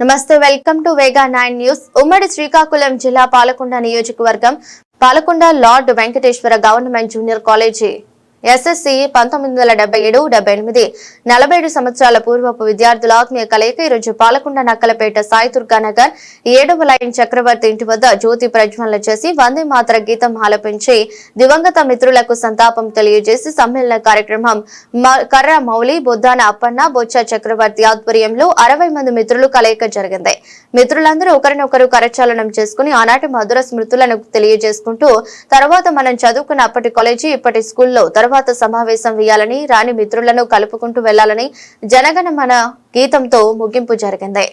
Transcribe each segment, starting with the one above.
నమస్తే welcome to Vega nine news. ఉమ్మడి శ్రీకాకుళం జిల్లా పాలకొండ నియోజకవర్గం Palakonda lord Venkateswara government junior college. SSC పంతొమ్మిది వందల డెబ్బై ఏడు డెబ్బై ఎనిమిది. నలభై ఏడు సంవత్సరాల పూర్వపు విద్యార్థుల ఆత్మీయ కలయిక ఈరోజు పాలకొండ నక్కలపేట సాయి దుర్గానగర్ ఏడవ లైన్ చక్రవర్తి ఇంటి వద్ద జ్యోతి ప్రజ్వలన చేసి వందే మాతర గీతం ఆలపించి దివంగత మిత్రులకు సంతాపం తెలియజేసి సమ్మేళన కార్యక్రమం మ- కర్ర మౌలి బుద్ధాన అప్పన్న బొచ్చ చక్రవర్తి ఆధ్వర్యంలో అరవై మంది మిత్రులు కలయిక జరిగింది. మిత్రులందరూ ఒకరినొకరు కరచాలనం చేసుకుని ఆనాటి మధుర స్మృతులను తెలియజేసుకుంటూ తర్వాత మనం చదువుకున్న అప్పటి కాలేజీ ఇప్పటి స్కూల్లో తర్వాత సమావేశం వేయాలని రాని మిత్రులను కలుపుకుంటూ వెళ్ళాలని జనగణ మన గీతంతో ముగింపు జరిగింది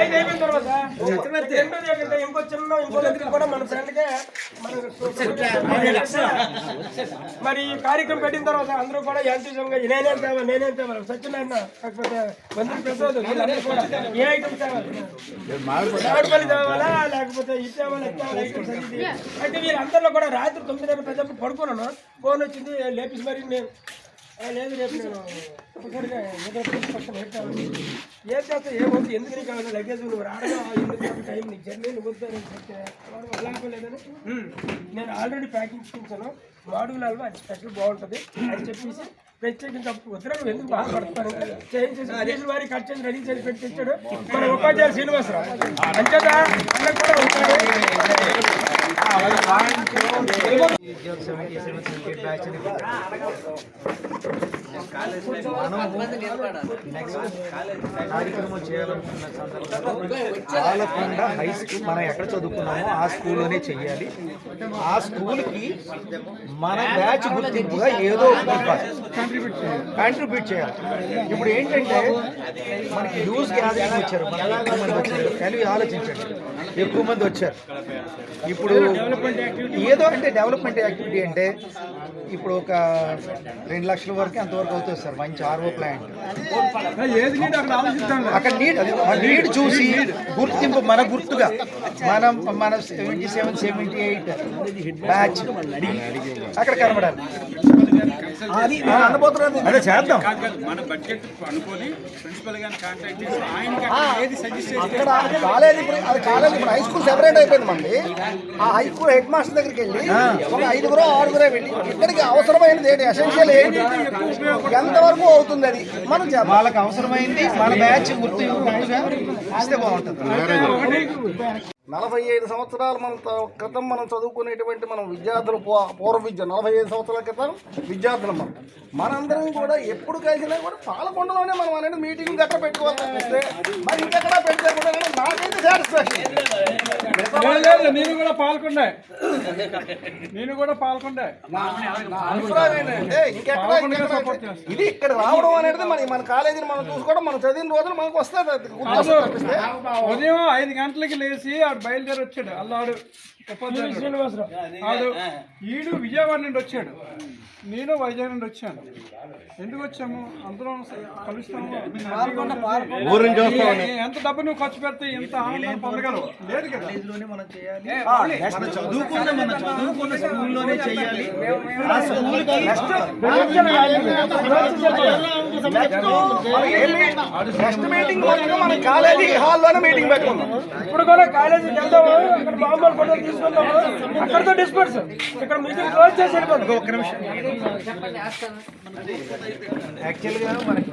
ఐదు అయిపోయిన తర్వాత ఇంకో చిన్న ఇంకో దగ్గరికి కూడా మన ఫ్రెండ్కే మరి ఈ కార్యక్రమం పెట్టిన తర్వాత అందరూ కూడా యాంత్రికంగా నేనేం తేవాలి నేనేం తేవాలి సత్యనారాయణ కాకపోతే మంత్రి ప్రసాద్ ఏ ఐటమ్ తేవాలి? మామిడిపల్లి తేవాలా లేకపోతే ఇది తేవాలా ఐటమ్స్ అయితే వీళ్ళందరిలో కూడా రాత్రి తొమ్మిది పెద్దప్పుడు పడుకున్నాను. ఫోన్ వచ్చింది లేపేసి మరి నేను లేదు రేపు నేను ఒకసారిగా నిద్ర పోయి పక్కన పెట్టాను. ఏం చేస్తా ఏమవుతుంది ఎందుకు నీకు కావాలి లగేజ్ నువ్వు ఎందుకు టైం? నీకు జర్నీ నువ్వు వద్దు అని చెప్తే వాడు వెళ్ళకపోలేదని "ఉమ్, నేను ఆల్రెడీ ప్యాకింగ్ చూపించాను మాడుగుల హల్వా అది స్పెషల్ బాగుంటుంది అని చెప్పేసి ప్రత్యేకించి నువ్వు ఎందుకు బాధపడతాను చేంజ్ చేసి కేజీ వారి కట్ చేసి రెడీ చేసి పెట్టి తెచ్చాడు మన ఉపాధ్యాయులు శ్రీనివాసరావు. అంచేత అన్న కూడా ఉంటాడు కార్యక్రమం చేయాలనుకున్న సందర్భంలో హై స్కూల్ మనం ఎక్కడ చదువుకున్నామో ఆ స్కూల్లోనే చెయ్యాలి ఆ స్కూల్కి మన బ్యాచ్ గుర్తింపుగా ఏదో కాంట్రిబ్యూట్ చేయాలి ఇప్పుడు ఏంటంటే మనకి న్యూస్ గ్యాదరింగ్ వచ్చారు మనకి ఎక్కువ మంది వచ్చారు కలిగి ఆలోచించండి ఎక్కువ మంది వచ్చారు ఇప్పుడు ఏదో అంటే డెవలప్మెంట్ యాక్టివిటీ అంటే ఇప్పుడు ఒక రెండు లక్షల వరకు అంతవరకు అవుతుంది సార్? మంచి ఆర్ఓ ప్లాంట్. అక్కడ నీడ్ నీడ్ చూసి గుర్తింపు మన గుర్తుగా. మనం మన seventy seven seventy eight batch అక్కడ కనబడాలి. అది నేను అనబోతున్నది అదే చేద్దాం. మన బడ్జెట్ అనుకొని ప్రిన్సిపల్ గారిని కాంటాక్ట్ చేసి ఆయనకి అక్కడ ఏది సజెస్ట్ చేస్తే ఇక్కడ కాలేజ్ అది కాలేజ్ ఇప్పుడు హై స్కూల్ సెపరేట్ అయిపోయింది మంది ఆ హై స్కూల్ హెడ్ మాస్టర్ దగ్గరికి వెళ్ళి ఒక ఐదుగురు ఆరుగురే వెళ్ళి ఇక్కడికి అవసరమైనది ఏంటి? ఎసెన్షియల్ ఏంటి? ఎంతవరకు అవుతుంది అది? మనం వాళ్ళకి అవసరమైంది మన బ్యాచ్ గుర్తు ఇస్తే బాగుంటుంది. నలభై ఐదు సంవత్సరాల మన క్రితం మనం చదువుకునేటువంటి మనం విద్యార్థులు పూర్వ విద్య నలభై ఐదు సంవత్సరాల క్రితం విద్యార్థులు మనం. మనందరం కూడా ఎప్పుడు కలిసినా కూడా పాలకొండలోనే మనం అనేది మీటింగ్ గట్రా పెట్టుకోవాలి. తప్పిస్తే మరి ఇంకెక్కడా పెడితే కూడా నాకైతే సాటిస్ఫాక్షన్ నేను కూడా పాల్గొండే. నేను కూడా పాల్గొండే. ఇంకెక్కడ ఇది ఇక్కడ రావడం అనేది మన మన కాలేజీని మనం చూసుకోవడం మనం చదివిన రోజులు మనకు వస్తుంది ఉదయం ఐదు గంటలకి లేచి బయలుదేరి వచ్చాడు అల్లాడు శ్రీనివాసరావు. ఈడు విజయవాడ నుండి వచ్చాడు. నేను వైజాగ్ నుండి వచ్చాను. ఎందుకు వచ్చాము? అందరం కలుస్తాము. ఎంత డబ్బు నువ్వు ఖర్చు పెడితే ఎంత ఆనందం పొందగలవు? లేదు కదా. కాలేజీలోనే మనం చేయాలి. మనం చదువుకున్న మన చదువుకున్న స్కూల్లోనే చేయాలి. ఆ స్కూల్కి నెక్స్ట్ మీటింగ్ మన కాలేజీ హాల్లోనే మీటింగ్ పెట్టుకుందాం. ఇప్పుడు కూడా కాలేజీకి వెళ్దాము? బాంబులు అక్కడితో డిస్పర్స్. ఇక్కడ మీటింగ్ క్లోజ్ చేసి వెళ్ళిపోతాం ఒక్క నిమిషం. యాక్చువల్గా మనకి